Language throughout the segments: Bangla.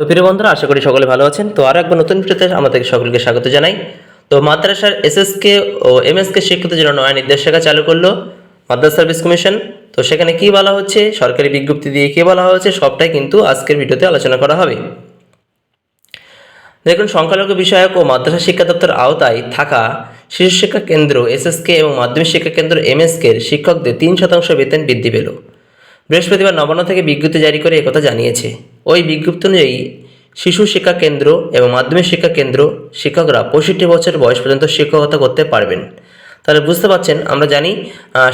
তো প্রিয় বন্ধুরা, আশা করি সকলে ভালো আছেন। তো আরও একবার নতুন ভিডিওতে আমাদের সকলকে স্বাগত জানাই। তো মাদ্রাসার এসএসকে ও এমএসকে শিক্ষিত জন্য নয়া নির্দেশিকা চালু করল মাদ্রাসা সার্ভিস কমিশন। তো সেখানে কি বলা হচ্ছে, সরকারি বিজ্ঞপ্তি দিয়ে কি বলা হচ্ছে সবটাই কিন্তু আজকের ভিডিওতে আলোচনা করা হবে। দেখুন, সংখ্যালঘু বিষয়ক ও মাদ্রাসা শিক্ষা দপ্তর আওতায় থাকা শিশু শিক্ষা কেন্দ্র এসএসকে এবং মাধ্যমিক শিক্ষা কেন্দ্র এমএসকে এর শিক্ষকদের তিন শতাংশ বেতন বৃদ্ধি পেল। বৃহস্পতিবার নবান্ন থেকে বিজ্ঞপ্তি জারি করে একথা জানিয়েছে। ওই বিজ্ঞপ্তি অনুযায়ী শিশু শিক্ষা কেন্দ্র এবং মাধ্যমিক শিক্ষা কেন্দ্র শিক্ষকরা পঁয়ষট্টি বছর বয়স পর্যন্ত শিক্ষকতা করতে পারবেন। তাহলে বুঝতে পারছেন, আমরা জানি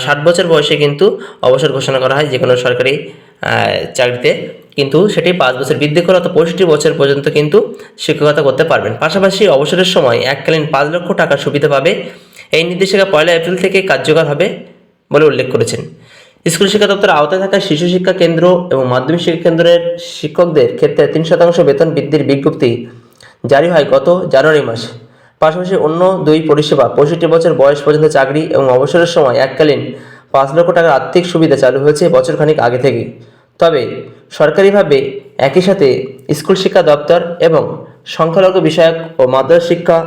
ষাট বছর বয়সে কিন্তু অবসর ঘোষণা করা হয় যে কোনো সরকারি চাকরিতে। কিন্তু সেটি পাঁচ বছর বৃদ্ধি করে অর্থাৎ পঁয়ষট্টি বছর পর্যন্ত কিন্তু শিক্ষকতা করতে পারবেন। পাশাপাশি অবসরের সময় এককালীন পাঁচ লক্ষ টাকার সুবিধা পাবে। এই নির্দেশিকা পয়লা এপ্রিল থেকে কার্যকর হবে বলে উল্লেখ করেছেন। স্কুল শিক্ষা দপ্তরের আওতায় থাকা শিশু শিক্ষা কেন্দ্র এবং মাধ্যমিক শিক্ষা কেন্দ্রের শিক্ষকদের ক্ষেত্রে তিন শতাংশ বেতন বৃদ্ধির বিজ্ঞপ্তি জারি হয় গত জানুয়ারি মাসে। পাশাপাশি অন্য দুই পরিষেবা পঁয়ষট্টি বছর বয়স পর্যন্ত চাকরি এবং অবসরের সময় এককালীন পাঁচ লক্ষ টাকার আর্থিক সুবিধা চালু হয়েছে বছরখানিক আগে থেকে। তবে সরকারিভাবে একই সাথে স্কুল শিক্ষা দপ্তর এবং সংখ্যালঘু বিষয়ক ও মাদ্রাসা শিক্ষা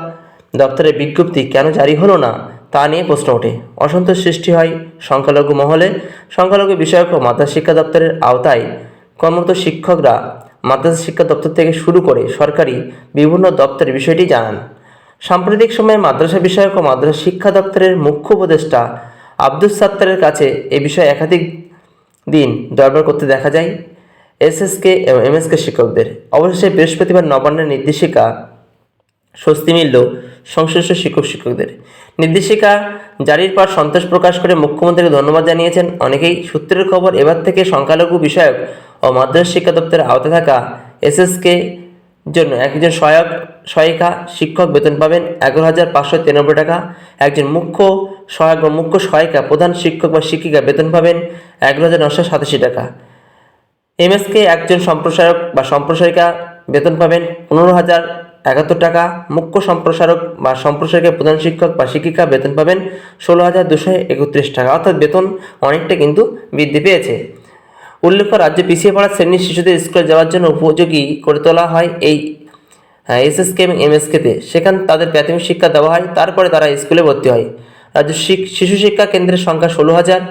দপ্তরের বিজ্ঞপ্তি কেন জারি হলো না তা নিয়ে প্রশ্ন ওঠে। অসন্তোষ সৃষ্টি হয় সংখ্যালঘু মহলে। সংখ্যালঘু বিষয়ক ও মাদ্রাসা শিক্ষা দপ্তরের আওতায় কর্মরত শিক্ষকরা মাদ্রাসা শিক্ষা দপ্তর থেকে শুরু করে সরকারি বিভিন্ন দপ্তরের বিষয়টি জানান। সাম্প্রতিক সময়ে মাদ্রাসা বিষয়ক ও মাদ্রাসা শিক্ষা দপ্তরের মুখ্য উপদেষ্টা আব্দুস সাত্তারের কাছে এ বিষয়ে একাধিক দিন দরবার করতে দেখা যায় এসএসকে এবং এমএসকে শিক্ষকদের। অবশেষে বৃহস্পতিবার নবান্নের নির্দেশিকা স্বস্তি মিলল। সংশ্লিষ্ট শিক্ষক শিক্ষকদের। নির্দেশিকা জারির পর সন্তোষ প্রকাশ করে মুখ্যমন্ত্রীকে ধন্যবাদ জানিয়েছেন। অনেকেই সূত্রের খবর, এবার থেকে সংখ্যালঘু বিষয়ক ও মাদ্রাসা শিক্ষা দপ্তরের আওতায় থাকা এসএসকে জন্য একজন সহায়ক, সহায়িকা শিক্ষক বেতন পাবেন এগারো হাজার পাঁচশো তিরানব্বই টাকা। একজন মুখ্য সহায়ক বা মুখ্য সহায়িকা, প্রধান শিক্ষক বা শিক্ষিকা বেতন পাবেন এগারো হাজার নশো সাতাশি টাকা। এমএসকে একজন সম্প্রসারক বা সম্প্রসারিকা বেতন পাবেন পনেরো হাজার একাত্তর টাকা মুখ্য সম্প্রসারক বা সম্প্রসারকের প্রধান শিক্ষক বা শিক্ষিকা বেতন পাবেন ষোলো হাজার দুশো একত্রিশ টাকা। অর্থাৎ বেতন অনেকটা কিন্তু বৃদ্ধি পেয়েছে। উল্লেখ্য, রাজ্যে পিছিয়ে পড়া শ্রেণির শিশুদের স্কুলে যাওয়ার জন্য উপযোগী করে তোলা হয় এই এসএসকে এবং এমএসকেতে সেখান তাদের প্রাথমিক শিক্ষা দেওয়া হয়, তারপরে তারা স্কুলে ভর্তি হয়। রাজ্য শিশু শিক্ষা কেন্দ্রের সংখ্যা ষোলো হাজার,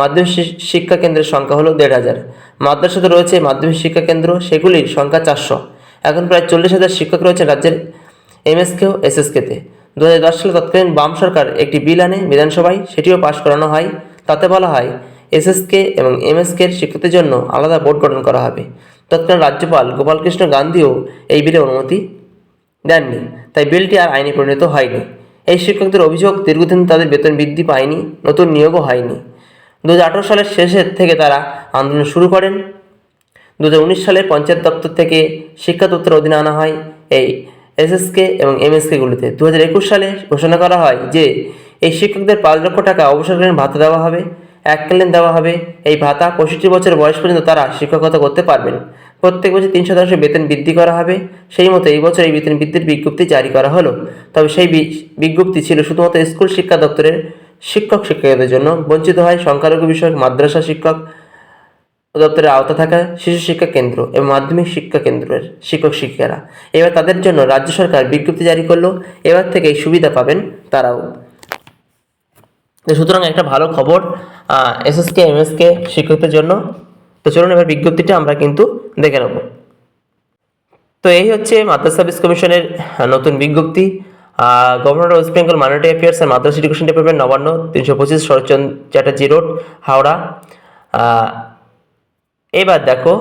মাধ্যমিক শিক্ষা কেন্দ্রের সংখ্যা হলো দেড় হাজার। মাদ্রাসাতে রয়েছে মাধ্যমিক শিক্ষা কেন্দ্র, সেগুলির সংখ্যা চারশো। এখন প্রায় চল্লিশ হাজার শিক্ষক রয়েছে রাজ্যের এমএসকে ও এসএসকেতে। দু হাজার দশ সালে তৎকালীন বাম সরকার একটি বিল আনে বিধানসভায়, সেটিও পাশ করানো হয়। তাতে বলা হয়, এসএসকে এবং এমএসকে এর শিক্ষকদের জন্য আলাদা বোর্ড গঠন করা হবে। তৎকালীন রাজ্যপাল গোপালকৃষ্ণ গান্ধীও এই বিলে অনুমতি দেননি, তাই বিলটি আর আইনে পরিণত হয়নি। এই শিক্ষকদের অভিযোগ দীর্ঘদিন তাদের বেতন বৃদ্ধি পায়নি, নতুন নিয়োগও হয়নি। দু হাজার আঠারো সালের শেষের থেকে তারা আন্দোলন শুরু করেন। দু হাজার উনিশ সালে পঞ্চায়েত দপ্তর থেকে শিক্ষা দপ্তর অধীনে আনা হয় এই এসএসকে এবং এমএসকেগুলিতে দু হাজার একুশ সালে ঘোষণা করা হয় যে, এই শিক্ষকদের পাঁচ লক্ষ টাকা অবসরকালীন ভাতা দেওয়া হবে এককালীন দেওয়া হবে। এই ভাতা পঁয়ষট্টি বছর বয়স পর্যন্ত তারা শিক্ষকতা করতে পারবেন। প্রত্যেক বছর তিন শতাংশ বেতন বৃদ্ধি করা হবে। সেই মতো এই বছর এই বেতন বৃদ্ধির বিজ্ঞপ্তি জারি করা হলো। তবে সেই বিজ্ঞপ্তি ছিল শুধুমাত্র স্কুল শিক্ষা দপ্তরের শিক্ষক শিক্ষকদের জন্য। বঞ্চিত হয় সংখ্যালঘু বিষয়ক মাদ্রাসা শিক্ষক দপ্তরের আওতা থাকা শিশু শিক্ষা কেন্দ্র এবং মাধ্যমিক শিক্ষা কেন্দ্রের শিক্ষক শিক্ষিকারা। এবার তাদের জন্য রাজ্য সরকার বিজ্ঞপ্তি জারি করল। এবার থেকে এই সুবিধা পাবেন তারাও। সুতরাং একটা ভালো খবর এসএসকে, এমএসকে শিক্ষকদের জন্য। তো চলুন এবার বিজ্ঞপ্তিটা আমরা কিন্তু দেখে নেব। তো এই হচ্ছে মাদ্রাসা সার্ভিস কমিশনের নতুন বিজ্ঞপ্তি। Governor West Bengal minority affairs and madrasa education department Nabanna তিনশো পঁচিশ শরৎচন্দ্র চ্যাটার্জি রোড, হাওড়া। এবার দেখো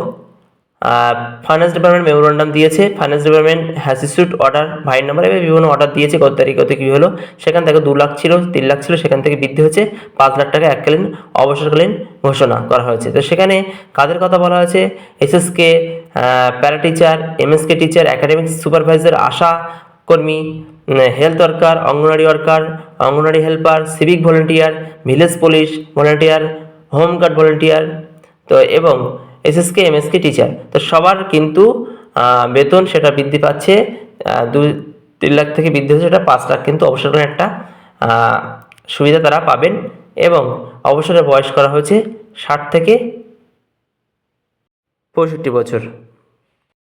ফাইন্যান্স ডিপার্টমেন্ট মেমোরান্ডাম দিয়েছে। Finance department has issued order ভাইয়ের নাম্বার এবার বিভিন্ন অর্ডার দিয়েছে, কত তারিখ, কত কী হলো। সেখান থেকে দু লাখ ছিল, তিন লাখ ছিল, সেখান থেকে বৃদ্ধি হচ্ছে পাঁচ লাখ টাকা এককালীন অবসরকালীন ঘোষণা করা হয়েছে। তো সেখানে কাদের কথা বলা হয়েছে? SSK para teacher MSK teacher academic supervisor ASHA কর্মী health worker Anganwadi worker Anganwadi helper civic volunteer village police volunteer home guard volunteer তো এবং এসএসকে এমএসকে টিচার তো সবার কিন্তু বেতন সেটা বৃদ্ধি পাচ্ছে দুই তিন লাখ থেকে বৃদ্ধি হচ্ছে, সেটা পাঁচ লাখ কিন্তু অবসরের একটা সুবিধা তারা পাবেন এবং অবসরের বয়স করা হয়েছে ষাট থেকে পঁয়ষট্টি বছর।